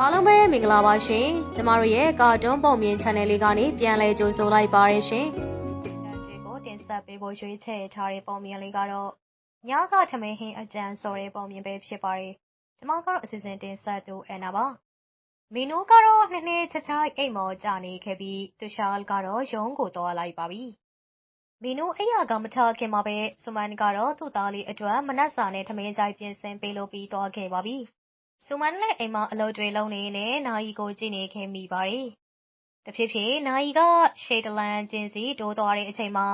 အားလုံးပဲမင်္ဂလာပါရှင်ကျမတို့ရဲ့ကာတွန်းပုံမြင် channel လေးကနေပြန်လည်ကြိုဆိုလိုက်ပါရရှင်တွေကိုတင်ဆက်ပေးဖို့ရွေးချယ်ထားတဲ့ပုံမြင်လေးကတော့ညကထမင်းဟင်းအကြံဆိုတဲ့ပုံမြင်ပဲဖြစ်ပါတယ်ကျမကတော့အစီအစဉ်တင်ဆက်သူအန်နာပါမီနူကတော့နှစ်နှစ်ချာချာအိမ်မော်ကြာနေခဲ့ပြီးသူရှာလ်ကတော့ရုံးကိုသွားလိုက်ပါပြီမီနူအိယာကမထခင်မှာပဲဆူမန်ကတော့သူ့သားလေးအတွက်မနက်စာနဲ့ထမင်းကြိုက်ပြင်ဆင်ပေးလို့ပြီးသွားခဲ့ပါပြီ။ ဆူမန်လည်းအိမ်မှာ အလုပ်တွေလုပ်နေနဲ့ နာယီကို ကြည့်နေခဲ့မိပါတယ်။တဖြည်းဖြည်း နာယီက ရှေ့တလန်ကျင်းစီ တိုးသွားတဲ့အချိန်မှာ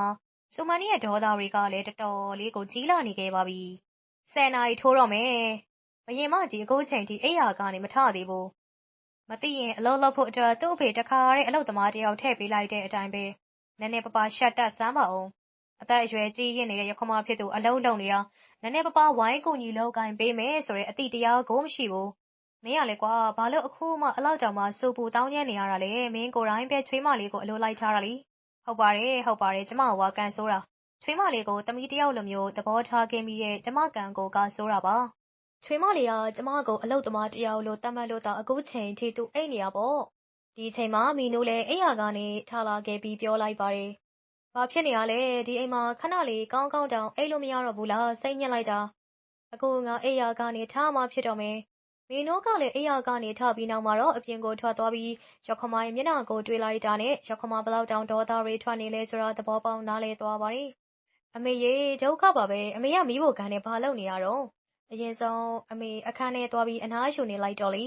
ဆူမန်ရဲ့ ဒေါသတွေကလည်း တော်တော်လေးကို ကြီးလာနေခဲ့ပါပြီ။ဆယ်နာရီထိုးတော့မယ်။ဘယင်မကြီး အခုချိန်ထိ အိယာကနေ မထသေးဘူး။မသိရင် အလုပ်လုပ်ဖို့အတွက် သူ့အဖေ တခါတဲ့အလုပ်သမားတယောက် ထည့်ပေးလိုက်တဲ့အတိုင်းပဲ နည်းနည်းပါးပါး ရှက်တက်စမ်းပါအောင်။အသက်အရွယ်ကြီးရင့်နေတဲ့ရခမဖြစ်သူ အလုံးလုံးနေတာ နည်းနည်းပါးပါးဝိုင်းကူညီလုပ်ကိုင်ပေးမယ်ဆိုတဲ့အတိတရားကိုမရှိဘူး။မင်းကလေကွာဘာလို့အခုမှအလောက်တောင်မှစူပူတောင်းကျမ်းနေရတာလဲမင်းကိုယ်တိုင်ပဲချွေးမလေးကိုအလိုလိုက်ထားတာလीဟုတ်ပါတယ်ဟုတ်ပါတယ်ကျမကကန်ဆိုးတာချွေးမလေးကိုတမီးတယောက်လိုမျိုးသဘောထားခဲ့မိတဲ့ကျမကန်ကိုကဆိုးတာပါချွေးမလေးကကျမကိုအလုတ်သမားတယောက်လိုတတ်မှတ်လို့တော့အခုချိန်ထိသူအိတ်နေရပေါ့ဒီချိန်မှာမီနူလည်းအိယာကနေထားလာခဲ့ပြီးပြောလိုက်ပါတယ် ဘာဖြစ်နေရလဲဒီအိမ်မှာခဏလေးကောင်းကောင်းတောင်အိတ်လို့မရတော့ဘူးလားစိတ်ညစ်လိုက်တာအခုငါအိယာကနေထားမှဖြစ်တော့မယ်မင်းတို့ကလည်းအိယာကနေထပြီးနောက်မှာတော့အပြင်ကိုထွက်သွားပြီးရခမိုင်းမျက်နှာကိုတွေ့လိုက်တာနဲ့ရခမဘလောက်တောင်ဒေါသတွေထွက်နေလဲဆိုတာသဘောပေါက်နားလဲသွားပါတယ်အမေရေဒုက္ခပါပဲအမေကမိဖို့ကန်းနဲ့ဘာလုပ်နေရတော့အရင်ဆုံးအမေအခန်းထဲသွားပြီးအနားယူနေလိုက်တော့လေ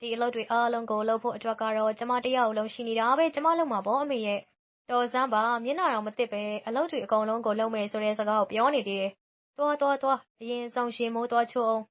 ဒီအလုပ်တွေအားလုံးကိုလုပ်ဖို့အတွက်ကတော့ကျမတယောက်လုံးရှိနေတာပဲကျမလုပ်မှာပေါ့အမေရဲ့ တော်စမ်းပါမျက်နှာတော်မသစ်ပဲအလုပ်တွေအကုန်လုံးကိုလုပ်မယ်ဆိုတဲ့စကားကိုပြောနေသေးတယ်သွားသွားသွားအရင်ဆုံးရှင်မိုးသွားချိုးအောင်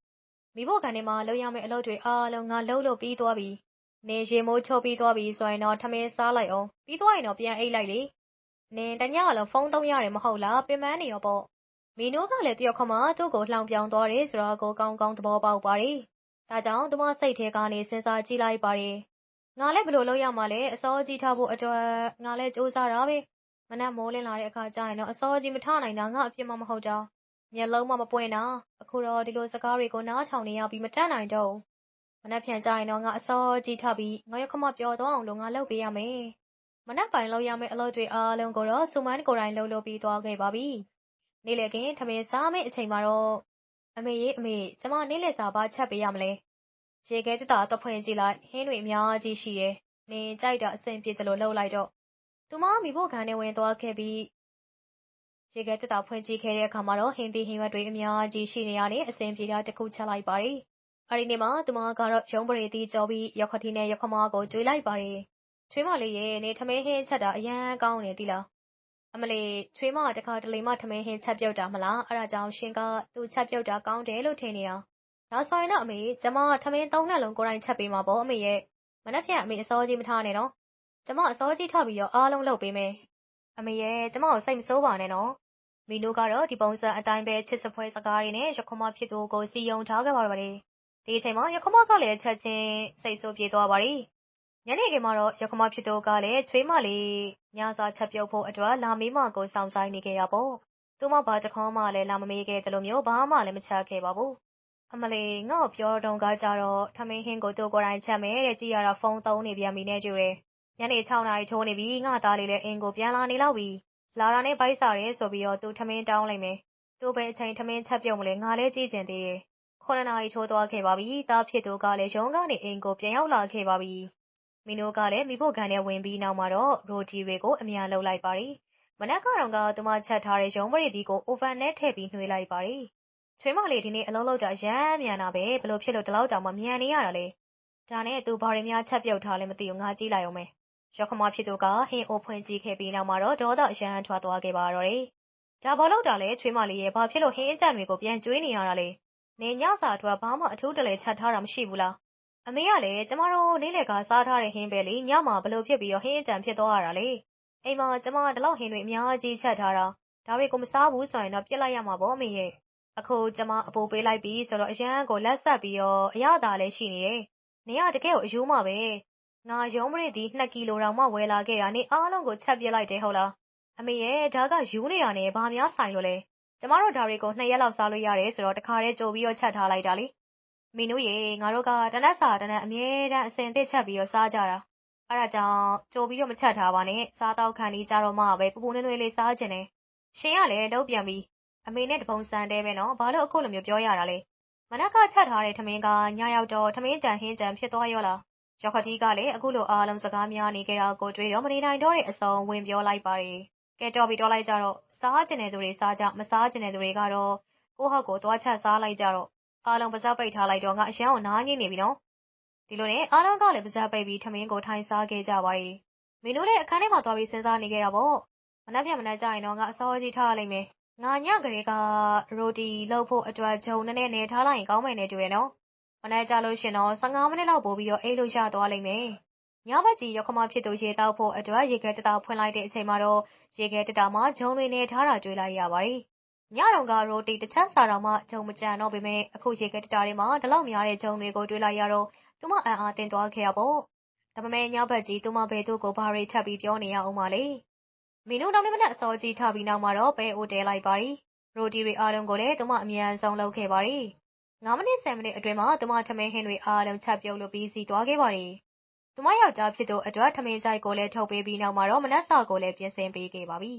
မိဖို့ကန်ထဲမှာလုပ်ရမယ့်အလုပ်တွေအားလုံးငါလုပ်လို့ပြီးသွားပြီ။နင်ရေမိုးချုပ်ပြီးသွားပြီဆိုရင်တော့ထမင်းစားလိုက်အောင်။ပြီးသွားရင်တော့ပြန်အိပ်လိုက်လေ။နင်တညလုံးဖုန်းသုံးရတယ်မဟုတ်လားပင်ပန်းနေရောပေါ့။မီနိုးကလည်းတယောက်ခမသူ့ကိုလှောင်ပြောင်သွားတယ်ဆိုတော့ကိုကောင်းကောင်းသဘောပေါက်ပါတယ်။ဒါကြောင့်သူမစိတ်ထဲကနေစဉ်းစားကြည့်လိုက်ပါတယ်။ ငါလည်းဘယ်လိုလုပ်ရမှာလဲအစောကြီးထားဖို့အတွက်ငါလည်းစူးစမ်းတာပဲ။မနက်မိုးလင်းလာတဲ့အခါကျရင်တော့အစောကြီးမထနိုင်တာငါအပြစ်မှမဟုတ်တာ။မျက်လုံးမှမပွင့်တာအခုတော့ဒီလိုစကားတွေကိုနားထောင်နေရပြီးမတတ်နိုင်တော့မနက်ဖြန်ကြရင်တော့ငါအစောကြီးထပြီးငါရခမပြောတော့အောင်လို့ငါလုပ်ပေးရမယ်မနက်ပိုင်းလုပ်ရမယ့်အလုပ်တွေအားလုံးကိုတော့စူမန်ကိုယ်တိုင်လုပ်လို့ပြီးသွားခဲ့ပါပြီနေ့လည်ခင်းထမင်းစားမယ့်အချိန်မှာတော့အမေရေးအမေကျမနေ့လည်စာဘာချက်ပေးရမလဲ ရေခဲတတာတော့ဖွင့်ကြည့်လိုက်ဟင်းတွေအများကြီးရှိတယ်နင်ကြိုက်တာအဆင်ပြေတယ်လို့လှုပ်လိုက်တော့သူမမိဖို့ခန်းထဲဝင်သွားခဲ့ပြီးရေခဲတက်တာဖွင့်ကြည့်ခဲ့တဲ့အခါမှာတော့ဟင်းသီးဟင်းရွက်တွေအများကြီးရှိနေရတဲ့အဆင်ပြေတာတစ်ခုချက်လိုက်ပါတယ်။အဲဒီနေ့မှာသူမကတော့ရုံးပရိသီးကြောပြီးရောက်ခတိနဲ့ရောက်ခမကိုကြွေးလိုက်ပါတယ်။ချွေးမလေးရဲ့နေထမင်းဟင်းချက်တာအရန်ကောင်းနေသီလား။အမလေးချွေးမတခါတလေမှထမင်းဟင်းချက်ပြုတ်တာမလားအဲဒါကြောင့်ရှင်ကသူချက်ပြုတ်တာကောင်းတယ်လို့ထင်နေတာ။ ဒါဆိုရင်တော့အမေကျမထမင်းသုံးနှလုံးကိုယ်တိုင်ချက်ပေးမှာပေါ့အမေရဲ့မနှက်ဖြန်အမေအစောကြီးမထားနဲ့နော်။ကျမအစောကြီးထပြီးတော့အားလုံးလုပ်ပေးမယ်။အမေရဲ့ကျမကိုစိတ်မဆိုးပါနဲ့နော်မီနိုကတော့ဒီပုံစံအတိုင်းပဲချစ်စပွဲစကားတွေနဲ့ရခမဖြစ်သူကိုစီယုံထားခဲ့ပါပါတယ်။ဒီအချိန်မှာရခမကလည်းချက်ချင်းစိတ်ဆိုးပြေသွားပါတယ်။ညနေခင်းမှာတော့ရခမဖြစ်သူကလည်းချွေးမလေးညစာချက်ပြုတ်ဖို့အတွက်လာမေးမကိုစောင့်ဆိုင်နေခဲ့ရပေါ့။သူမဘာတခေါမှလည်းလာမမေးခဲ့တယ်လို့မျိုးဘာမှလည်းမချက်ခဲ့ပါဘူး။ အမလေးငါ့ကိုပြောတော့ကကြတော့ ထမင်းဟင်းကို သူ့ကိုယ်တိုင်ချက်မယ်တဲ့ ကြည်ရတာ ဖုန်းသုံးနေပြန်ပြီနဲ့တူတယ်။ညနေ6နာရီထိုးနေပြီ ငါသားလေးလည်းအင်းကိုပြန်လာနေလောက်ပြီ။လာတာနဲ့ ဗိုက်စားတယ်ဆိုပြီးတော့ သူထမင်းတောင်းလိုက်မယ်။သူပဲအချိန် ထမင်းချက်ပြုတ်မလဲ ငါလည်း ကြည့်ကျင်သေးတယ်။ခုနှစ်နာရီထိုးသွားခဲ့ပါပြီ။သားဖြစ်သူကလည်း ရုံးကနေ အိမ်ကို ပြန်ရောက်လာခဲ့ပါပြီ။မီနိုကလည်းမိဖို့ကန်ထဲဝင်ပြီးနောက်မှာတော့ ရိုတီတွေကို အမြန်လုပ်လိုက်ပါတယ်။မနက်ကတော့က သူမချက်ထားတဲ့ ရုံးပရိသီကို အိုဗန်နဲ့ထည့်ပြီးနှွေးလိုက်ပါတယ်။ ချွေးမလေး ဒီနေ့အလုံးလုံးတာရမ်းမြန်တာပဲဘလို့ဖြစ်လို့ ဒီလောက်တောင်မှမြန်နေရတာလဲ။ဒါနဲ့ သူဘာတွေများ ချက်ပြုတ်ထားလဲ မသိဘူး ငါကြည့်လိုက်အောင်မယ်။ယောက္ခမဖြစ်သူက ဟင်းအိုဖွင့်ကြည့်ခဲ့ပြီးနောက်မှာတော့ ဒေါသအရမ်းထွက်သွားခဲ့ပါတော့တယ်။ဒါဘာလို့တာလဲ ချွေးမလေးရဲ့ ဘာဖြစ်လို့ ဟင်းအကြံတွေကို ပြန်ကျွေးနေရတာလဲ။နေညစာအတွက် ဘာမှ အထူးတလဲချက်ထားတာ မရှိဘူးလား။အမေကလည်း ကျမတို့ နေ့လည်က စားထားတဲ့ဟင်းပဲလေ ညမှာဘလို့ဖြစ်ပြီးတော့ ဟင်းအကြံဖြစ်သွားရတာလေ။အိမ်မှာ ကျမ ဒီလောက်ဟင်းတွေ အများကြီးချက်ထားတာ ဒါတွေကို မစားဘူးဆိုရင်တော့ပြစ်လိုက်ရမှာပေါ့ အမေရဲ့။ အခုကျမအပူပေးလိုက်ပြီးဆိုတော့အရန်ကိုလက်ဆက်ပြီးတော့အရသာလည်းရှိနေတယ်။နေကတကယ်ကိုအယူမှပဲငါရုံးပရိသီ2ကီလိုတောင်မှဝယ်လာခဲ့တာနေအားလုံးကိုချက်ပစ်လိုက်တယ်ဟုတ်လားအမေရဲ့ဒါကယူနေတာနဲ့ဘာများဆိုင်လို့လဲကျမတို့ဒါတွေကို2ရက်လောက်စားလို့ရတယ်ဆိုတော့တခါတည်းကြိုပြီးတော့ချက်ထားလိုက်တာလေမင်းတို့ရေငါတို့ကတနက်စာတနက်အမြဲတမ်းအစင်တစ်ချက်ပြီးတော့စားကြတာအဲ့ဒါကြောင့်ကြိုပြီးတော့မချက်ထားပါနဲ့စားတော့ခံနေကြတော့မှပဲပူပူနွေ့နွေ့လေးစားခြင်းနဲ့ရှင်ကလည်းလုံးပြန်ပြီး အမေနဲ့တပုံစံတဲပဲနော်ဘာလို့အခုလိုမျိုးပြောရတာလဲမနက်ကချက်ထားတဲ့ထမင်းကညရောက်တော့ထမင်းကြံဟင်းကြံဖြစ်သွားရောလားရောက်ခတိကလည်းအခုလိုအားလုံးစကားများနေကြတာကိုတွေးတော့မနေနိုင်တော့တဲ့အစုံဝင်ပြောလိုက်ပါတယ်ကဲတော်ပြီးတော့လိုက်ကြတော့စားကျင်တဲ့သူတွေစားကြမစားကျင်တဲ့သူတွေကတော့ကိုယ့်ဟောက်ကိုသွားချက်စားလိုက်ကြတော့အားလုံးပါးစပ်ပိတ်ထားလိုက်တော့ငါအရန်ကိုနားငိမ့်နေပြီနော်ဒီလိုနဲ့အားလုံးကလည်းပါးစပ်ပိတ်ပြီးထမင်းကိုထိုင်စားခဲ့ကြပါတယ်မင်းတို့လည်းအခန်းထဲမှာသွားပြီးစဉ်းစားနေကြတာပေါ့မနှက်ပြမနှက်ကြရင်တော့ငါအစောကြီးထားလိုက်မယ် ငါညကလေးကရိုတီလုပ်ဖို့အတွက်ဂျုံနဲ့နဲ့နေထားလိုက်ရင်ကောင်းမယ်နဲ့တူရနော်မနှက်ကြလို့ရှင်တော့15မိနစ်လောက်ပို့ပြီးတော့အိတ်လို့ရသွားလိမ့်မယ်ညဘက်ကြီးရောက်ခမဖြစ်သူရေတောက်ဖို့အတွက်ရေခဲတတာဖွင့်လိုက်တဲ့အချိန်မှာတော့ရေခဲတတာမှာဂျုံတွေနဲ့ထားတာတွေ့လိုက်ရပါတယ်ညတော့ကရိုတီတစ်ချက်စားတော့မှဂျုံမကြံတော့ပေမဲ့အခုရေခဲတတာတွေမှာဒီလောက်များတဲ့ဂျုံတွေကိုတွေ့လိုက်ရတော့သူမအံ့အားသင်သွားခဲ့ရပေါ့ဒါပေမဲ့ညဘက်ကြီးသူမဘယ်သူ့ကိုဘာတွေထပ်ပြီးပြောနေရအောင်မလဲ မင်းတို့နောက်နေ့မနက်အစောကြီးထပြီးနောက်မှာတော့ပဲအိုတဲလိုက်ပါရီရိုတီတွေအားလုံးကိုလည်းသူမအမြန်ဆုံးလုပ်ခဲ့ပါရီ9မိနစ်10မိနစ်အတွင်းမှာသူမထမင်းဟင်းတွေအားလုံးချက်ပြုတ်လို့ပြီးစီသွားခဲ့ပါရီသူမယောက်ျားဖြစ်သူအတွက်ထမင်းကြိုက်ကိုလည်းထုတ်ပေးပြီးနောက်မှာတော့မနက်စာကိုလည်းပြင်ဆင်ပေးခဲ့ပါပြီ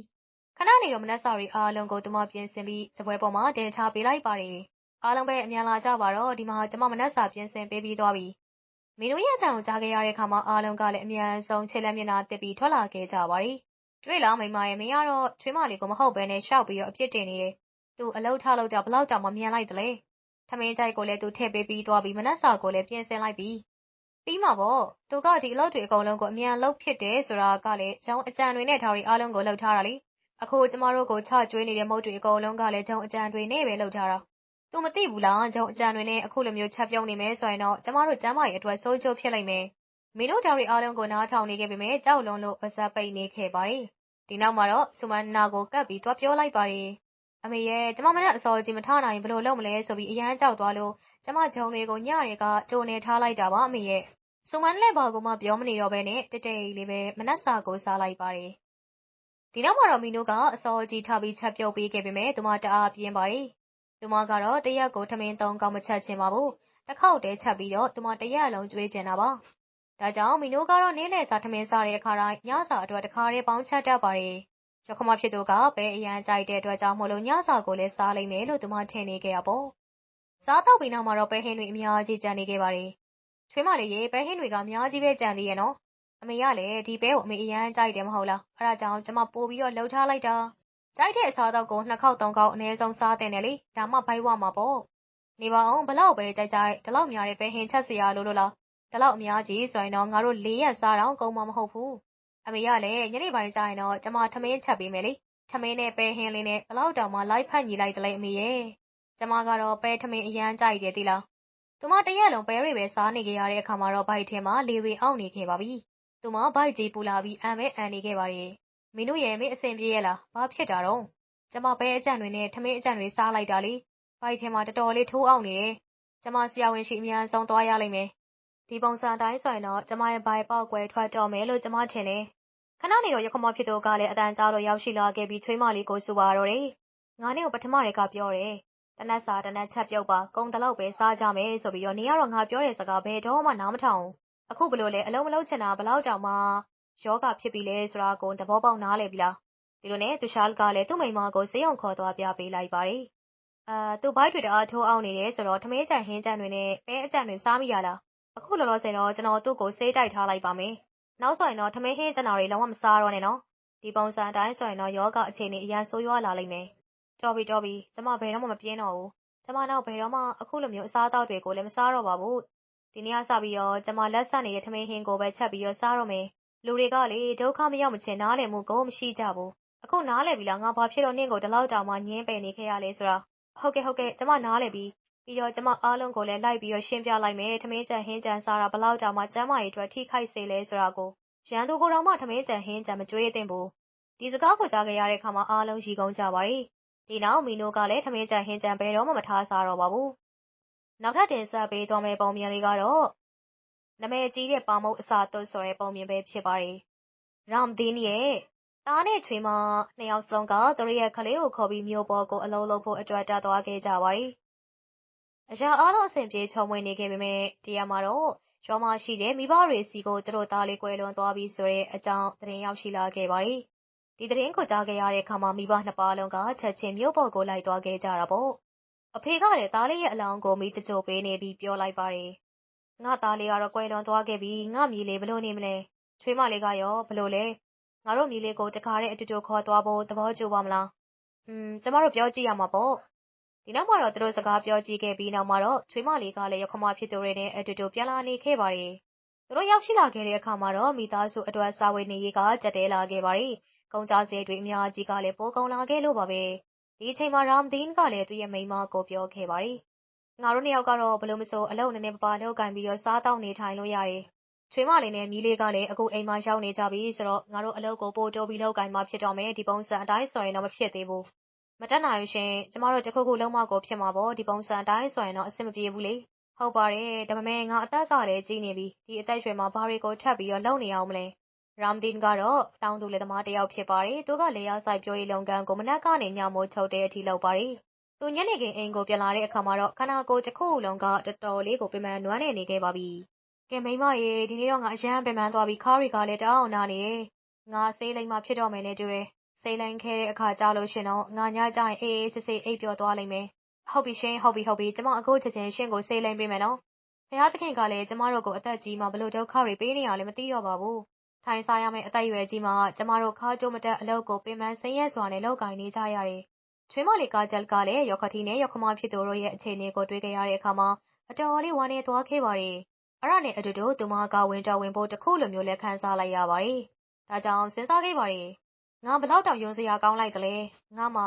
ခဏနေတော့မနက်စာတွေအားလုံးကိုသူမပြင်ဆင်ပြီးစပွဲပေါ်မှာတင်ထားပေးလိုက်ပါရီအားလုံးပဲအမြန်လာကြပါတော့ဒီမှာကျွန်မမနက်စာပြင်ဆင်ပေးပြီးသွားပြီမင်းတို့ရဲ့အတန်ကိုကြားခဲ့ရတဲ့အခါမှာအားလုံးကလည်းအမြန်ဆုံးခြေလက်မျက်နှာတစ်ပြီးထွက်လာခဲ့ကြပါရီ တွေ့လားမိမရဲ့မင်းကတော့ချွေးမလေးကိုမဟုတ်ဘဲနဲ့ရှောက်ပြီးတော့အပြစ်တင်နေတယ် သူအလုတ်ထားလို့တော့ဘလောက်တောင်မမြန်လိုက်တလဲထမင်းကြိုက်ကိုလည်းသူထည့်ပေးပြီးသွားပြီးမနက်စာကိုလည်းပြင်ဆင်လိုက်ပြီးပြီးမှာပေါ့သူကဒီအလုပ်တွေအကုန်လုံးကိုအမြန်လုပ်ဖြစ်တယ်ဆိုတာကလည်းဂျုံအကြံတွေနဲ့ဒါတွေအားလုံးကိုလှုပ်ထားတာလေအခုကျမတို့ကိုချကျွေးနေတဲ့မုတ်တွေအကုန်လုံးကလည်းဂျုံအကြံတွေနဲ့ပဲလှုပ်ထားတာသူမသိဘူးလားဂျုံအကြံတွေနဲ့အခုလိုမျိုးချက်ပြုံးနေမယ်ဆိုရင်တော့ကျမတို့ကျမ်းမာရေးအတွက်စိုးကျိုးဖြစ်လိမ့်မယ် မင်းတို့ဒါတွေအားလုံးကို နားထောင်နေခဲ့ပေမဲ့ကြောက်လွန်လို့ ပါဇက်ပိတ်နေခဲ့ပါတယ် ဒီနောက်မှာတော့ဆူမန်နာကို ကပ်ပြီးတွားပြောလိုက်ပါတယ် အမေရဲ့ ကျမ မနဲ့အစောကြီး မထနိုင်ဘလို့လုပ်မလဲဆိုပြီး အရန်ကြောက်သွားလို့ ကျမ ဂျုံတွေကိုညတွေကကြိုနေထားလိုက်တာပါ အမေရဲ့ဆူမန်လည်း ဘာကိုမှ ပြောမနေတော့ဘဲနဲ့တတိတ်လေးပဲ မနက်စာကို စားလိုက်ပါတယ် ဒီနောက်မှာတော့ မီနိုက အစောကြီးထားပြီး ချက်ပြုတ်ပေးခဲ့ပေမဲ့သူမ တအားပြင်းပါတယ် သူမကတော့ တရက်ကို ထမင်းသုံးကောင်းမချက်ချင်ပါဘူးတစ်ခေါက်တည်းချက်ပြီးတော့ သူမ တရက်လုံး ကျွေးကျင်တာပါ ဒါကြောင့်မီနိုကတော့နေ့လယ်စာထမင်းစားတဲ့အခါတိုင်းညစာအတွက်တခါတည်းပေါင်းချက်တတ်ပါတယ်။ရခမဖြစ်သူကပဲအရန်ကြိုက်တဲ့အတွက်ကြောင့်မို့လို့ညစာကိုလည်းစားလိမ့်မယ်လို့သူမထင်နေခဲ့ရပေါ့။စားတော့ပြီးနောက်မှာတော့ပဲဟင်းတွေအများကြီးကြံနေခဲ့ပါတယ်။ချွေးမလေးရေပဲဟင်းတွေကအများကြီးပဲကြံသေးရဲ့နော်။အမေကလည်းဒီပဲကိုအမေအရန်ကြိုက်တယ်မဟုတ်လား။အဲဒါကြောင့်ကျမပို့ပြီးတော့လှုပ်ထားလိုက်တာ။ကြိုက်တဲ့အစားတော့ကိုနှစ်ခေါက်သုံးခေါက်အနည်းဆုံးစားတဲ့နဲ့လေ။ဒါမှဘိုက်ဝမှာပေါ့။နေပါအောင်ဘလောက်ပဲကြိုက်ကြိုက်ဒီလောက်များတဲ့ပဲဟင်းချက်စရာလို့လို့လား ဒီလောက်အများကြီးဆိုရင်တော့ငါတို့၄ရက်စားတော့ကုန်မှာမဟုတ်ဘူး။အမေကလည်းညနေပိုင်းကျရင်တော့ကျမထမင်းချက်ပေးမယ်လေ။ထမင်းနဲ့ပဲဟင်းလေးနဲ့ဘလောက်တောင်မှလိုက်ဖက်ညီလိုက်တလဲအမေရဲ့။ကျမကတော့ပဲထမင်းအရန်ကြိုက်တယ်သိလား။သူမတရက်လုံးပဲတွေပဲစားနေကြရတဲ့အခါမှာတော့ဘိုက်ထဲမှာလေတွေအောင့်နေခဲ့ပါပြီ။သူမဘိုက်ကြီးပူလာပြီးအံပဲအံနေခဲ့ပါတယ်။မင်းတို့ရဲ့မေအဆင်ပြေရဲ့လား။ဘာဖြစ်တာတော့။ကျမပဲအကြံတွေနဲ့ထမင်းအကြံတွေစားလိုက်တာလေ။ဘိုက်ထဲမှာတော်တော်လေးထိုးအောင့်နေတယ်။ကျမဆရာဝန်ရှိအများဆုံးသွားရလိမ့်မယ် ဒီပုံစံတိုင်းဆိုရင်တော့ ကျမရဲ့ဘိုင်ပေါက်ကွယ်ထွက်တော့မယ်လို့ ကျမထင်တယ်။ခဏနေတော့ရခမဖြစ်သူကလည်းအတန်ကြားလို့ ရောက်ရှိလာခဲ့ပြီး ချွေးမလေးကို ဆိုပါတော့တယ်။ငါနဲ့ကို ပထမတည်းက ပြောတယ်။တနက်စာ တနက်ချက်ပြုတ်ပါ ကုံတလောက်ပဲ စားကြမယ်ဆိုပြီးတော့နေရတော့ ငါပြောတဲ့စကား ဘယ်တော့မှ နားမထောင်။အခုဘလို့လဲ အလုံးမလုံးချင်တာဘလောက်တောင်မှယောဂဖြစ်ပြီလဲဆိုတာကို သဘောပေါက် နားလေပြီလား။ဒီလိုနဲ့ သူရှာလ်ကလည်း သူ့မိမကိုစေးအောင်ခေါ်သွားပြပေးလိုက်ပါတယ်။အာ သူ့ဘိုက်တွေ တအားထိုးအောင်နေတယ်ဆိုတော့ ထမင်းကြံဟင်းကြံတွေနဲ့ ပဲအကြံတွေ စားမိရလား။ အခုလောလောဆယ်တော့ ကျွန်တော်သူ့ကို ဆေးတိုက်ထားလိုက်ပါမယ်။နောက်ဆိုရင်တော့ ထမင်းဟင်းကျန်တာတွေ လုံးဝမစားတော့နဲ့နော်။ဒီပုံစံအတိုင်းဆိုရင်တော့ယောဂအခြေအနေ အရန်ဆိုးရွားလာလိမ့်မယ်။တော်ပြီတော်ပြီ ကျမဘယ်တော့မှ မပြင်းတော့ဘူး။ကျမနောက် ဘယ်တော့မှ အခုလိုမျိုး အစားအသောက်တွေကိုလည်း မစားတော့ပါဘူး။ဒီနေ့ကစပြီးတော့ ကျမလက်ဆက်နေတဲ့ ထမင်းဟင်းကိုပဲ ချက်ပြီးတော့ စားတော့မယ်။လူတွေကလေ ဒုက္ခမရောက်မချင်း နားလည်မှုကို မရှိကြဘူး။အခုနားလည်ပြီလား ငါဘာဖြစ်လို့ နင့်ကို ဒီလောက်တောင်မှညင်းပယ်နေခဲ့ရလဲဆိုတာ။ဟုတ်ကဲ့ဟုတ်ကဲ့ ကျမနားလည်ပြီ ပြီးတော့ ကျမအားလုံးကိုလည်း လိုက်ပြီးတော့ ရှင်းပြလိုက်မယ် ထမင်းကြံဟင်းကြံစားတာဘလောက်တောင်မှ ကျမ်းမာရေးအတွက် ထိခိုက်စေလဲဆိုတာကို ရန်သူကိုယ်တော်မှ ထမင်းကြံဟင်းကြံ မကြွေးသင့်ဘူး ဒီစကားကို ကြားခဲ့ရတဲ့အခါမှာ အားလုံးရီကုန်းကြပါရီဒီနောက် မီနိုကလည်း ထမင်းကြံဟင်းကြံ ဘယ်တော့မှ မထားစားတော့ပါဘူး နောက်ထပ်တင်ဆက်ပေးသွားမယ့် ပုံမြင်လေးကတော့နမဲကြီးတဲ့ ပါမုတ်အစာသွတ်ဆိုတဲ့ ပုံမြင်ပဲ ဖြစ်ပါတယ်ရမ်ဒင်းရဲ့ သားနဲ့ချွေးမ နှစ်ယောက်စလုံးက သူတို့ရဲ့ ကလေးကိုခေါ်ပြီး မြို့ပေါ်ကို အလုံးလုံးဖို့အတွက် တက်သွားခဲ့ကြပါရီ အရာအားလုံး အဆင်ပြေချုံမွေနေခဲ့ပေမဲ့တရားမှာတော့ ရွာမှာရှိတဲ့ မိဘတွေစီကို သူတို့သားလေး ကွယ်လွန်သွားပြီဆိုတဲ့အကြောင်း သတင်းရောက်ရှိလာခဲ့ပါတယ်။ဒီသတင်းကို ကြားခဲ့ရတဲ့အခါမှာ မိဘနှစ်ပါးလုံးက ချက်ချင်း မြို့ပေါ်ကို လိုက်သွားခဲ့ကြတာပေါ့။အဖေကလည်း သားလေးရဲ့အလောင်းကိုမိတကြိုပေးနေပြီး ပြောလိုက်ပါတယ်။ငါသားလေးကတော့ ကွယ်လွန်သွားခဲ့ပြီ ငါမြည်လေးဘလို့နေမလဲ။ချွေးမလေးကရောဘလို့လဲ။ငါတို့မြည်လေးကို တခါတည်း အတူတူခေါ်သွားဖို့ သဘောကျပါမလား။อืมကျမတို့ ပြောကြည့်ရမှာပေါ့။ ဒီနောက်မှာတော့ သူတို့စကားပြောကြည့်ခဲ့ပြီးနောက်မှာတော့ ချွေးမလေးကလည်းရခမဖြစ်သူတွေနဲ့ အတူတူ ပြန်လာနေခဲ့ပါတယ်။သူတို့ရောက်ရှိလာခဲ့တဲ့အခါမှာတော့ မိသားစုအတွက် စာဝေနေရေးကကြက်တဲလာခဲ့ပါတယ်။ကုန်ကြစည်တွေ အများကြီးကလည်း ပိုကုန်လာခဲ့လို့ပါပဲ။ဒီအချိန်မှာရာမ်ဒင်းကလည်း သူ့ရဲ့မိန်းမကို ပြောခဲ့ပါတယ်။ငါတို့နှစ်ယောက်ကတော့ဘလို့မဆို အလုပ်နည်းနည်းပါးပါး လုပ်ကင်ပြီးတော့ စားတောက်နေထိုင်လို့ရတယ်။ချွေးမလေးနဲ့မီးလေးကလည်း အခုအိမ်မှာ ရောက်နေကြပြီဆိုတော့ ငါတို့အလုပ်ကို ပိုတိုးပြီး လုပ်ကင်မှ ဖြစ်တော့မယ် ဒီပုံစံအတိုင်းဆိုရင်တော့ မဖြစ်သေးဘူး။ မတက်နိုင်ရှင်ကျမတို့တခုခုလုံးမကိုဖြစ်မှာပေါ့ဒီပုံစံအတိုင်းဆိုရင်တော့အဆင်မပြေဘူးလေ။ဟုတ်ပါတယ်ဒါပေမဲ့ငါအသက်ကလည်းကြီးနေပြီဒီအသက်ရွယ်မှာဘာတွေကိုထပ်ပြီးတော့လုပ်နေအောင်မလဲ။ရာမ်ဒင်းကတော့တောင်းတူလက်သမားတစ်ယောက်ဖြစ်ပါတယ်။သူကလေယာဆိုင်ပြောရေးလုပ်ငန်းကိုမနက်ကနေညမိုးချုပ်တဲ့အထိလုပ်ပါတယ်။သူညနေခင်းအိမ်ကိုပြန်လာတဲ့အခါမှာတော့ခန္ဓာကိုယ်တစ်ခုလုံးကတော်တော်လေးကိုပင်ပန်းနွမ်းနယ်နေခဲ့ပါပြီ။ကဲမိမရေဒီနေ့တော့ငါအရန်ပင်ပန်းသွားပြီခါးတွေကလည်းတအောင်နာနေတယ်။ငါဆေးလိမ်မှဖြစ်တော့မယ်နဲ့တူတယ်။ ဆေးလိမ်ခဲတဲ့အခါကြလို့ရှင်တော့ငါညကျရင်အေးအေးဆေးဆေးအိပ်ပျော်သွားလိမ့်မယ်။ဟုတ်ပြီရှင်ဟုတ်ပြီဟုတ်ပြီကျမအခုချက်ချင်းရှင်ကိုဆေးလိမ်ပေးမယ်နော်။ဘုရားသခင်ကလည်းကျမတို့ကိုအသက်ကြီးမှဘလို့ဒုက္ခတွေပေးနေရလဲမသိတော့ပါဘူး။ထိုင်စားရမယ့်အသက်အရွယ်ကြီးမှကျမတို့ခါးကျိုးမတက်အလုပ်ကိုပင်ပန်းဆင်းရဲစွာနဲ့လုပ်ကိုင်နေကြရတယ်။ချွေးမလေးကာဂျယ်ကလည်းယော်ခတီနဲ့ယောက်ခမဖြစ်သူတို့ရဲ့အခြေအနေကိုတွေးခဲ့ရတဲ့အခါမှာအတော်လေးဝမ်းနည်းသွားခဲ့ပါတယ်။အဲ့ဒါနဲ့အတူတူသူမကဝင်တော်ဝင်ဖို့တခုလိုမျိုးလည်းခံစားလိုက်ရပါတယ်။ဒါကြောင့်စဉ်းစားခဲ့ပါတယ်။ ငါဘလောက်တောင်ယုံစရာကောင်းလိုက်သလဲ။ငါမှ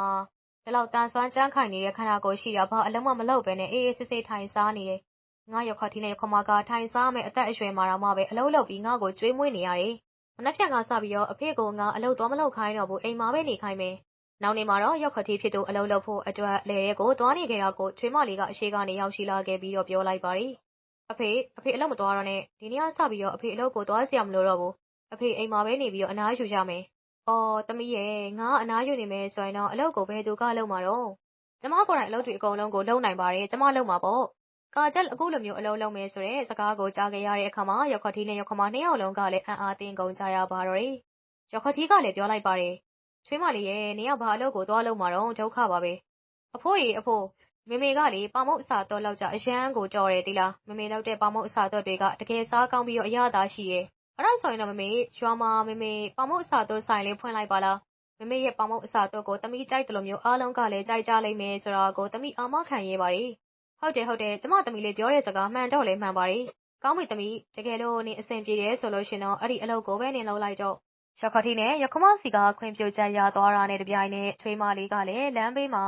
ဒီလောက်တန်ဆွမ်းကြမ်းခိုင်နေတဲ့ခန္ဓာကိုယ်ရှိတာဘာအလုံးမမလုပ်ပဲနဲ့အေးအေးဆေးဆေးထိုင်စားနေတယ်။ငါယောက်ခတီနဲ့ယောက်ခမကထိုင်စားမယ်အသက်အရွယ်မှာတော့မှပဲအလုံးလုံးပြီးငါ့ကိုကျွေးမွေးနေရတယ်။မနှက်ဖြန်ကစပြီးတော့အဖေကငါအလုပ်သွားမလုပ်ခိုင်းတော့ဘူးအိမ်မှာပဲနေခိုင်းမယ်။နောက်နေ့မှာတော့ယောက်ခတီဖြစ်သူအလုပ်လုပ်ဖို့အတွက်လေရဲကိုသွားနေခဲ့တာကိုချွေးမလေးကအရှိကနေရောက်ရှိလာခဲ့ပြီးတော့ပြောလိုက်ပါတယ်။အဖေအဖေအလုပ်မသွားတော့နဲ့ဒီနေ့ကစပြီးတော့အဖေအလုပ်ကိုသွားစရာမလိုတော့ဘူး။အဖေအိမ်မှာပဲနေပြီးတော့အနားယူရမယ်။ အော်သမီးရဲ့ငါအနားယူနေမယ်ဆိုရင်တော့အလုပ်ကိုဘယ်သူကလုပ်မှာတော့။ကျမကိုယ်တိုင်အလုပ်တွေအကုန်လုံးကိုလုပ်နိုင်ပါတယ်ကျမလုပ်မှာပေါ့။ကာဂျက်အခုလိုမျိုးအလုပ်လုပ်မယ်ဆိုတဲ့စကားကိုကြားခဲ့ရတဲ့အခါမှာယောက်ခတီနဲ့ယောက်ခမနှစ်ယောက်လုံးကလည်းအံ့အားသင့်ကုန်ကြရပါတော့တယ်။ယောက်ခတီကလည်းပြောလိုက်ပါတယ်။ချွေးမလေးရဲ့နေရဘာအလုပ်ကိုသွားလုပ်မှာတော့ဒုက္ခပါပဲ။အဖိုးကြီးအဖိုးမေမေကလေပါမုတ်အစာတော့လောက်ကြအရန်ကိုတော်တယ်တိလားမေမေလောက်တဲ့ပါမုတ်အစာတော့တွေကတကယ်စားကောင်းပြီးတော့အရသာရှိရဲ့ အဲ့ဒါဆိုရင်တော့မမေရွာမှာမမေပါမုတ်အစာတော့ဆိုင်လေးဖွင့်လိုက်ပါလားမမေရဲ့ပါမုတ်အစာတော့ကိုတမိကြိုက်တယ်လို့မျိုးအားလုံးကလည်းကြိုက်ကြလိမ့်မယ်ဆိုတာကိုတမိအာမခံရေးပါတယ်ဟုတ်တယ်ဟုတ်တယ်ကျမတမိလေးပြောတဲ့စကားမှန်တော့လေမှန်ပါတယ်ကောင်းပြီတမိတကယ်လို့နေအဆင်ပြေတယ်ဆိုလို့ရှင်တော့အဲ့ဒီအလုပ်ကိုပဲနေလုပ်လိုက်တော့ရခတိနဲ့ရခမစီကခွင့်ပြုချက်ရသွားတာနဲ့တပြိုင်နက်ချွေးမလေးကလည်းလမ်းဘေးမှာ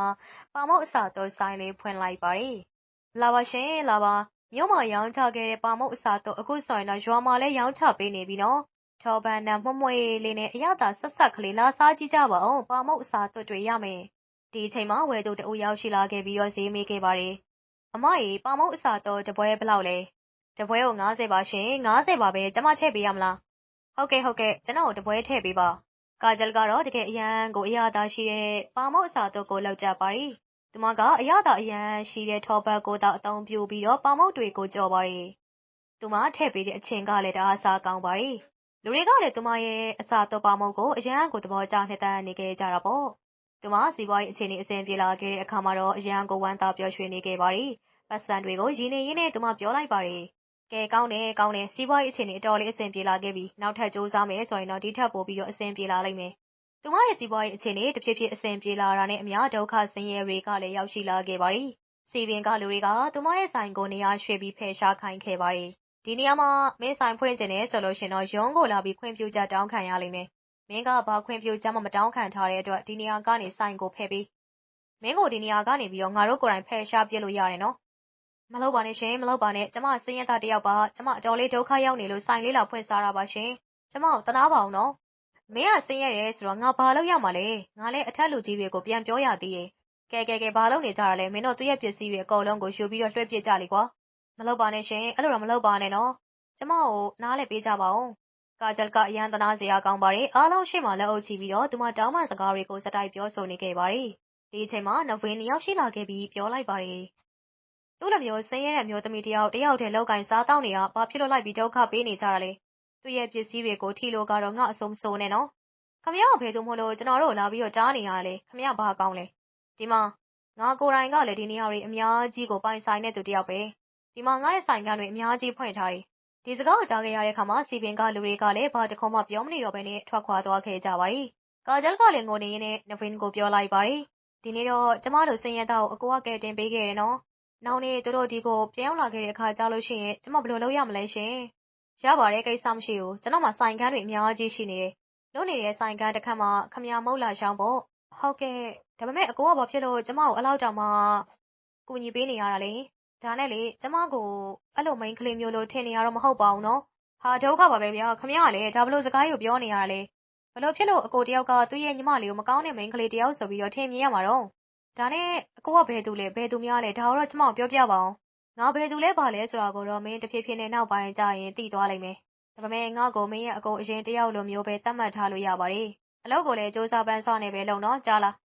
ပါမုတ်အစာတော့ဆိုင်လေးဖွင့်လိုက်ပါတယ်လာပါရှင်လာပါ မြို့မှာရောင်းချခဲ့တဲ့ ပါမုတ်အစာတော့အခုဆိုရင်တော့ ရွာမှာလည်း ရောင်းချပေးနေပြီနော် ထောပန်နဲ့မွမွေလေးနဲ့ အရသာဆက်ဆက်ကလေး လာစားကြည့်ကြပါအောင်ပါမုတ်အစာတော့တွေရမယ် ဒီအချိန်မှာ ဝယ်သူတအူရောက်ရှိလာခဲ့ပြီးတော့ ဈေးမေးခဲ့ပါတယ် အမကြီးပါမုတ်အစာတော့တပွဲဘယ်လောက်လဲတပွဲကို90ပါရှင်90ပါပဲ ကျမ ထည့်ပေးရမလား ဟုတ်ကဲ့ဟုတ်ကဲ့ ကျွန်တော်တပွဲထည့်ပေးပါ ကာဂျယ်ကတော့ တကယ်အရန်ကို အရသာရှိတဲ့ ပါမုတ်အစာတော့ကိုလောက်ကြပါရီ သူမက အရသာအရန်ရှိတဲ့ ထောပတ်ကိုတော့အသုံးပြုပြီးတော့ပါမုတ်တွေကို ကြော်ပါရီသူမထည့်ပေးတဲ့အချင်းကလည်း တအားစားကောင်းပါရီလူတွေကလည်း သူမရဲ့ အစာတော့ပါမုတ်ကို အရန်ကို သဘောကျနှစ်သက်နေခဲ့ကြတာပေါ့ သူမ စီးပွားရေးအခြေအနေ အဆင်ပြေလာခဲ့တဲ့အခါမှာတော့ အရန်ကို ဝမ်းသာပျော်ရွှင်နေခဲ့ပါရီပတ်စံတွေကိုရင်းနေရင်းနဲ့ သူမပြောလိုက်ပါရီကဲ ကောင်းတယ် ကောင်းတယ် စီးပွားရေးအခြေအနေ အတော်လေး အဆင်ပြေလာခဲ့ပြီ နောက်ထပ်စူးစမ်းမယ်ဆိုရင်တော့ ဒီထက်ပိုပြီးတော့ အဆင်ပြေလာလိမ့်မယ် သူမရဲ့စီးပွားရေးအခြေအနေ တဖြည်းဖြည်း အဆင်ပြေလာတာနဲ့အမျှ ဒုက္ခဆင်းရဲတွေကလည်း ရောက်ရှိလာခဲ့ပါရီစီပင်ကလူတွေက သူမရဲ့ဆိုင်ကို နေရာရွှေ့ပြီး ဖယ်ရှားခိုင်းခဲ့ပါရီဒီနေရာမှာ မင်းဆိုင်ဖွင့်ခြင်းနဲ့ဆိုလို့ရှင်တော့ ရုံးကိုလာပြီး ခွင့်ပြုချက်တောင်းခံရလိမ့်မယ် မင်းက ဘာခွင့်ပြုချက်မှ မတောင်းခံထားတဲ့အတွက် ဒီနေရာကနေ ဆိုင်ကိုဖယ်ပြီးမင်းကို ဒီနေရာကနေပြီးတော့ ငါတို့ကိုယ်တိုင် ဖယ်ရှားပြစ်လို့ရတယ်နော် မလုပ်ပါနဲ့ရှင် မလုပ်ပါနဲ့ ကျမစင်းရဲသားတယောက်ပါ ကျမ အတော်လေး ဒုက္ခရောက်နေလို့ ဆိုင်လေးလာဖွင့်စားတာပါရှင် ကျမကိုတနာပါအောင်နော် မင်းကစင်းရဲတယ်ဆိုတော့ငါဘာလုပ်ရမှာလဲငါလည်းအထက်လူကြီးတွေကိုပြန်ပြောရသေးရဲ့ကဲကဲကဲဘာလုပ်နေကြတာလဲမင်းတို့သူ့ရဲ့ပစ္စည်းတွေအကုန်လုံးကိုယူပြီးတော့လွှဲပစ်ကြလိကွာမလုပ်ပါနဲ့ရှင်အဲ့လိုတော့မလုပ်ပါနဲ့နော်ကျမကိုနားလဲပေးကြပါဦးကာဂျယ်ကအရန်တနာစရာကောင်းပါတယ်အားလုံးရှိမှလက်အုပ်ချပြီးတော့သူမတောင်းပန်စကားတွေကိုစတိုက်ပြောဆိုနေခဲ့ပါတယ်ဒီအချိန်မှာနဗင်းရောက်ရှိလာခဲ့ပြီးပြောလိုက်ပါတယ်သူ့လိုမျိုးဆင်းရဲတဲ့မျိုးသမီးတယောက်တယောက်တည်းလောက်ကင်စားတောင်းနေတာဘာဖြစ်လို့လိုက်ပြီးဒုက္ခပေးနေကြတာလဲ သူ့ရဲ့ပစ္စည်းတွေကို ထီလိုကတော့ ငါအစုံဆိုးနေနော်ခမရဘယ်သူမို့လို့ ကျွန်တော်တို့လာပြီးတော့ တားနေရတာလဲခမရဘာကောင်းလဲ ဒီမှာ ငါကိုယ်တိုင်ကလည်း ဒီနေရာတွေ အများကြီးကို ပိုင်ဆိုင်တဲ့သူတယောက်ပဲ ဒီမှာ ငါရဲ့ဆိုင်ကန်းတွေ အများကြီးဖွင့်ထားတယ် ဒီစကားကိုကြားခဲ့ရတဲ့အခါမှာစီပင်ကလူတွေကလည်း ဘာတခုမှ ပြောမနေတော့ဘဲနဲ့ ထွက်ခွာသွားခဲ့ကြပါရီကာဂျယ်ကလည်း ငိုနေရင်းနဲ့ နဗင်ကို ပြောလိုက်ပါရီဒီနေ့တော့ ကျမတို့စင်ရတော့အကိုကကဲတင်ပေးခဲ့တယ်နော် နောက်နေ့ သူတို့ ဒီကို ပြန်ရောက်လာခဲ့တဲ့အခါကြားလို့ရှိရင် ကျမ ဘယ်လိုလုပ်ရမလဲရှင် ရပါတယ်ကိစ္စမရှိဘူးကျွန်တော်မှဆိုင်ကန်းတွေအများကြီးရှိနေတယ်လို့နေတဲ့ဆိုင်ကန်းတစ်ခါမှခမရမုတ်လာရှောင်းပေါ့ဟုတ်ကဲ့ဒါပေမဲ့အကိုကဘာဖြစ်လို့ကျမကိုအလောက်တောင်မှကူညီပေးနေရတာလဲဒါနဲ့လေကျမကိုအဲ့လိုမိန်းကလေးမျိုးလို့ထင်နေရတော့မဟုတ်ပါဘူးနော်ဟာဒုက္ခပါပဲဗျာခမရကလည်းဒါဘလို့စကားကိုပြောနေရတာလဲဘလို့ဖြစ်လို့အကိုတယောက်ကသူ့ရဲ့ညီမလေးကိုမကောင်းတဲ့မိန်းကလေးတယောက်ဆိုပြီးတော့ထင်မြင်ရမှာတော့ဒါနဲ့အကိုကဘယ်သူလဲဘယ်သူများလဲဒါတော့ကျမကိုပြောပြပါအောင် ငါဘယ်သူလဲပါလဲဆိုတာကိုတော့ မင်းတဖြည်းဖြည်းနဲ့ နောက်ပိုင်းကျရင် သိသွားလိမ့်မယ် ဒါပေမဲ့ ငါ့ကို မင်းရဲ့အကိုအရင်တယောက်လိုမျိုးပဲ သတ်မှတ်ထားလို့ရပါတယ် အလုပ်ကိုလည်းစူးစမ်းပန်းစားနေပဲလုံတော့ကြားလား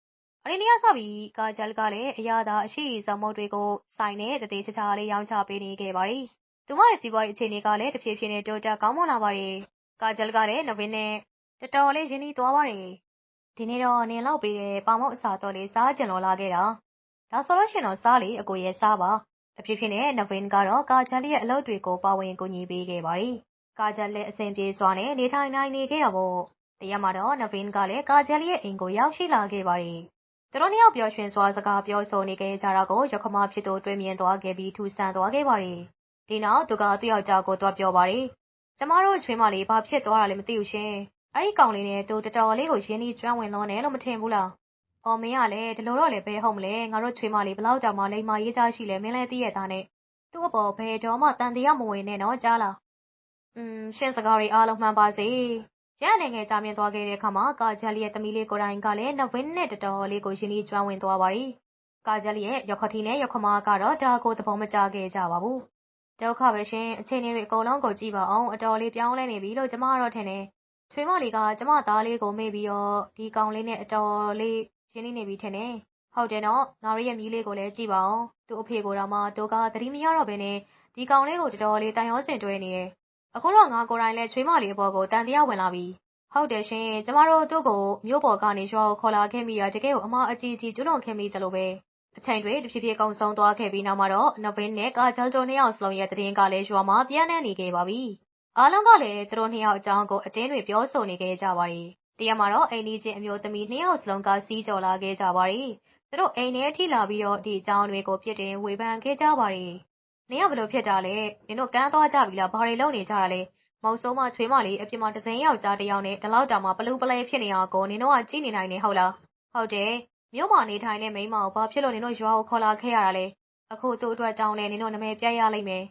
အရင်နေ့ကစပြီးကာဂျယ်ကလည်း အရာသာအရှိအစုံမုတ်တွေကို ဆိုင်နဲ့တသေးချာချာလေး ရောင်းချပေးနေခဲ့ပါတယ် သူမရဲ့ စီးပွားရေးအခြေအနေကလည်း တဖြည်းဖြည်းနဲ့ တိုးတက်ကောင်းမွန်လာပါတယ်ကာဂျယ်ကလည်း နဗင်းနဲ့ တော်တော်လေး ရင်းနှီးသွားပါတယ် ဒီနေ့တော့ နင်လောက်ပေးတဲ့ ပေါင်မုတ်အစာတော်လေး စားကြင်လို့လာခဲ့တာ ဒါဆိုလို့ရှိရင်တော့ စားလေ အကိုရဲ့စားပါ တဖြည်းဖြည်းနဲ့နဗင်းကတော့ ကာဂျယ်ရဲ့အလုပ်တွေကို ပါဝင်ကူညီပေးခဲ့ပါတယ် ကာဂျယ်လည်း အဆင်ပြေစွာနဲ့ နေထိုင်နိုင်နေခဲ့တာပေါ့ တရက်မှာတော့နဗင်းကလည်း ကာဂျယ်ရဲ့အိမ်ကို ရောက်ရှိလာခဲ့ပါတယ် သူတို့နှစ်ယောက် ပျော်ရွှင်စွာ စကားပြောဆိုနေခဲ့ကြတာကိုရခမဖြစ်သူ တွေ့မြင်သွားခဲ့ပြီး ထူဆန်းသွားခဲ့ပါတယ် ဒီနောက် သူက သူ့ယောက်ျားကို သွားပြောပါတယ် ကျမတို့ ချွေးမလေး ဘာဖြစ်သွားတာလဲ မသိဘူးရှင် အဲ့ဒီကောင်လေးနဲ့ သူ တော်တော်လေးကို ရင်းနှီးကျွမ်းဝင်လို့နဲ့လို့ မထင်ဘူးလား။ အော် မင်းကလည်း ဒီလိုတော့လည်း ဘယ်ဟုတ်မလဲ ငါတို့ချွေးမလေးဘလောက်တောင်မှ လိမ္မာရေးချရှိလဲ မင်းလည်း သိရတာနဲ့ သူ့အပေါ် ဘယ်တော့မှတန်တရားမဝင်နဲ့နော် ကြားလား။อืมရှင်းစကားတွေအားလုံး မှန်ပါစေ။ရန်နေငယ်ကြာမြင့်သွားခဲ့တဲ့အခါမှာ ကာဂျယ်လီရဲ့သမီးလေးကိုယ်တိုင်ကလည်းနဝင်းနဲ့ တော်တော်လေးကို ရင်းနှီးကျွမ်းဝင်သွားပါရီ။ကာဂျယ်လီရဲ့ရခတီနဲ့ရခမကတော့ ဒါကို သဘောမကျခဲ့ကြပါဘူး။ဒုက္ခပဲရှင် အခြေအနေတွေ အကုန်လုံးကိုကြည့်ပါအောင်အတော်လေး ပြောင်းလဲနေပြီလို့ ကျမကတော့ထင်တယ် ချွေးမလေးက ကျမသားလေးကို မေ့ပြီးတော့ ဒီကောင်လေးနဲ့ အတော်လေး ရင်းနှီးနေပြီထင်တယ်။ဟုတ်တယ်နော်ငါတို့ရဲ့မြီးလေးကိုလည်းကြည့်ပါအောင်။သူ့အဖေကိုတော့မှသူကသတိမရတော့ဘဲနဲ့ဒီကောင်လေးကိုတော်တော်လေးတန်ရောစင်တွဲနေတယ်။အခုတော့ငါကိုယ်တိုင်လည်းချွေးမလေးအပေါ်ကိုတန်တရားဝင်လာပြီ။ဟုတ်တယ်ရှင်ကျမတို့သူ့ကိုမြို့ပေါ်ကနေရွာကိုခေါ်လာခဲ့မိရတကယ်ကိုအမအကြီးကြီးကျွလွန်ခင်မိတယ်လို့ပဲအချိန်တွေတဖြည်းဖြည်းကုံဆုံးသွားခဲ့ပြီးနောက်မှာတော့နဗင်းနဲ့ကာဂျယ်တိုနှစ်ယောက်စလုံးရဲ့တရင်ကလည်းရွာမှာပြန့်နှံ့နေခဲ့ပါပြီ။အားလုံးကလည်းသူတို့နှစ်ယောက်အကြောင်းကိုအတင်းတွေပြောဆိုနေခဲ့ကြပါတယ်။ တရက်မှာတော့ အိမ်နီးချင်း အမျိုးသမီး နှစ်ယောက်စလုံးက စီးကြော်လာခဲ့ကြပါတယ်။သူတို့အိမ်ထဲအထိလာပြီးတော့ ဒီအကြောင်းတွေကို ပြစ်တင်ဝေဖန်ခဲ့ကြပါတယ်။နင်က ဘယ်လိုဖြစ်တာလဲ။နင်တို့ ကန်းသွားကြပြီလား။ဘာတွေလုပ်နေကြတာလဲ။မောင်စိုးမချွေးမလေး အပြင်မှာ တစိမ်းယောက်ျားတစ်ယောက်နဲ့ ဒီလောက်တောင်မှပလူးပလဲဖြစ်နေတာကို နင်တို့က ကြည့်နေနိုင်နေဟုတ်လား။ဟုတ်တယ်။မြို့မှာနေထိုင်တဲ့ မိန်းမကို ဘာဖြစ်လို့ နင်တို့ရွာကို ခေါ်လာခဲ့ရတာလဲ။အခု သူ့အတွက်ကြောင့်လည်း နင်တို့ နာမည်ပြတ်ရလိမ့်မယ်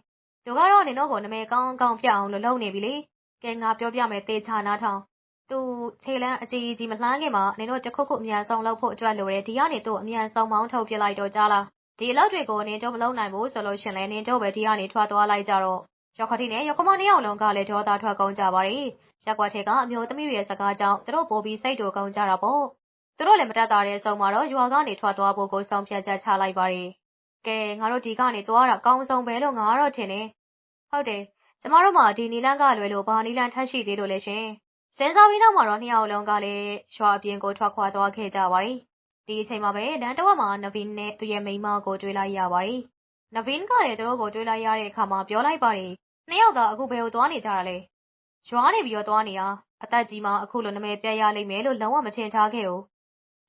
သူကတော့ နင်တို့ကို နာမည်ကောင်းကောင်းပြအောင်လို့လုပ်နေပြီလေ ကဲ ငါပြောပြမယ် သေချာနားထောင် သူခြေလန်းအကြီးကြီးမလှမ်းခင်မှာနင်တို့တခုခုအမြန်ဆုံးလုပ်ဖို့အတွက်လိုတယ်ဒီကနေသူ့အမြန်ဆုံးမောင်းထုတ်ပြလိုက်တော့ကြားလားဒီအလုပ်တွေကိုနင်တို့မလုပ်နိုင်ဘူးဆိုလို့ရှင်လဲနင်တို့ပဲဒီကနေထွက်သွားလိုက်ကြတော့ရောက်ခတိနဲ့ရောက်ခမနှစ်ယောက်လုံးကလည်းဒေါသထွက်ကုန်ကြပါရီရက်ွက်ထဲကအမျိုးသမီးတွေရဲ့စကားကြောင့်သူတို့ပိုပြီးစိတ်တူကုန်ကြတာပေါ့သူတို့လည်းမတတ်တာတဲ့ဆုံးမှာတော့ရွာကနေထွက်သွားဖို့ကိုဆောင်ဖြတ်ချက်ချလိုက်ပါရီကဲငါတို့ဒီကနေသွားတာအကောင်းဆုံးပဲလို့ငါကတော့ထင်တယ်ဟုတ်တယ်ကျမတို့မှဒီနီလန်းကလွယ်လို့ဘာနီလန်းထပ်ရှိသေးလို့လဲရှင် စဉ်းစားပြီးနောက်မှာတော့နှစ်ယောက်လုံးကလည်းရွာအပြင်ကိုထွက်ခွာသွားခဲ့ကြပါရီဒီအချိန်မှာပဲလန်တော့မှာနဗင်းနဲ့သူ့ရဲ့မိန်းမကိုတွေ့လိုက်ရပါရီနဗင်းကလည်းသူတို့ကိုတွေ့လိုက်ရတဲ့အခါမှာပြောလိုက်ပါရီနှစ်ယောက်ကအခုဘယ်ကိုသွားနေကြတာလဲရွာနေပြီးတော့သွားနေတာအသက်ကြီးမှအခုလိုနာမည်ပြရလိမ့်မယ်လို့လုံးဝမထင်ထားခဲ့ဘူး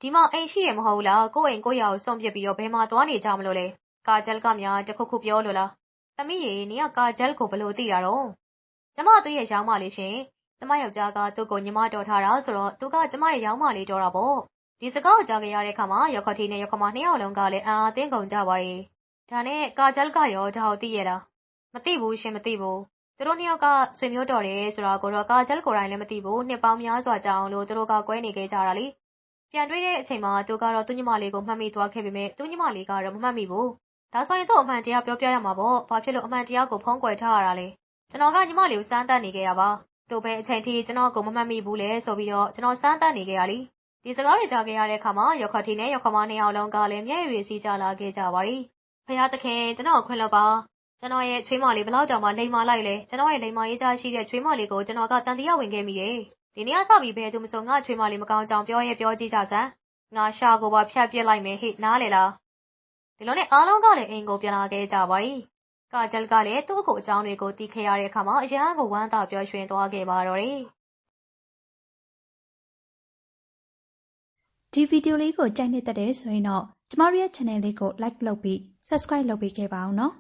ဒီမှာအိမ်ရှိရမဟုတ်လားကိုယ့်အိမ်ကိုယ့်ရာကိုစွန့်ပစ်ပြီးတော့ဘယ်မှာသွားနေကြမလို့လဲကာဂျယ်ကများတခုခုပြောလို့လားသမီးရေနင်ကကာဂျယ်ကိုဘလို့သိတာတော့ကျမသူ့ရဲ့ရောင်းမလေးရှင် ကျမယောက်ျားက သူ့ကို ညီမတော်ထားတာဆိုတော့ သူက ကျမရဲ့ရောင်းမလေး တော်တာပေါ့ဒီစကားကို ကြားခဲ့ရတဲ့အခါမှာရောက်ခတီနဲ့ရောက်ခမ နှစ်ယောက်လုံးကလည်းအာအသင်းကုန်ကြပါရဲ့ဒါနဲ့ ကာဂျယ်ကရော ဒါကို သိရလား မသိဘူးရှင် မသိဘူး သူတို့နှစ်ယောက်က ဆွေမျိုးတော်တယ်ဆိုတာကိုတော့ ကာဂျယ်ကိုယ်တိုင်လည်း မသိဘူး နှစ်ပေါင်းများစွာကြာအောင်လို့ သူတို့က ကွဲနေခဲ့ကြတာလေ ပြန်တွေ့တဲ့အချိန်မှာ သူကတော့ သူ့ညီမလေးကို မှတ်မိသွားခဲ့ပေမဲ့သူ့ညီမလေးကတော့ မမှတ်မိဘူး ဒါဆိုရင် သူ့အမှန်တရား ပြောပြရမှာပေါ့ ဘာဖြစ်လို့ အမှန်တရားကို ဖုံးကွယ်ထားရတာလဲ ကျွန်တော်က ညီမလေးကို စမ်းသပ်နေခဲ့ရပါ သူပဲအချိန်ထိကျွန်တော်ကိုမမှတ်မိဘူးလေဆိုပြီးတော့ကျွန်တော်စမ်းသပ်နေခဲ့ရလीဒီစကားတွေကြားခဲ့ရတဲ့အခါမှာရောက်ခတီနဲ့ရောက်ခမနှစ်ယောက်လုံးကလည်းမျက်ရည်စီးကြလာခဲ့ကြပါရီဖယားသခင်ကျွန်တော်ကိုခွင့်လွှတ်ပါကျွန်တော်ရဲ့ချွေးမလေးဘယ်လောက်တောင်မှလိမ်မာလိုက်လဲကျွန်တော်ရဲ့လိမ်မာရေးချရှိတဲ့ချွေးမလေးကိုကျွန်တော်ကတန်တရားဝင်ခဲ့မိတယ်ဒီနေ့အစပြီးဘယ်သူမဆိုငါချွေးမလေးမကောင်းကြောင်ပြောရဲပြောကြည့်ကြစမ်းငါရှာကိုပါဖြတ်ပစ်လိုက်မယ်ဟိနားလေလားဒီလိုနဲ့အားလုံးကလည်းအိမ်ကိုပြန်လာခဲ့ကြပါပြီ ကာဂျယ်ကလည်း သူ့ကိုအကြောင်းတွေကို သိခဲ့ရတဲ့အခါမှာ အရန်ကို ဝမ်းသာပျော်ရွှင်သွားခဲ့ပါတော့တယ် ဒီဗီဒီယိုလေးကို ကြိုက်နှစ်သက်တယ်ဆိုရင်တော့ ကျမတို့ရဲ့ channel လေးကို like လုပ်ပြီး subscribe လုပ်ပေးခဲ့ပါအောင်နော်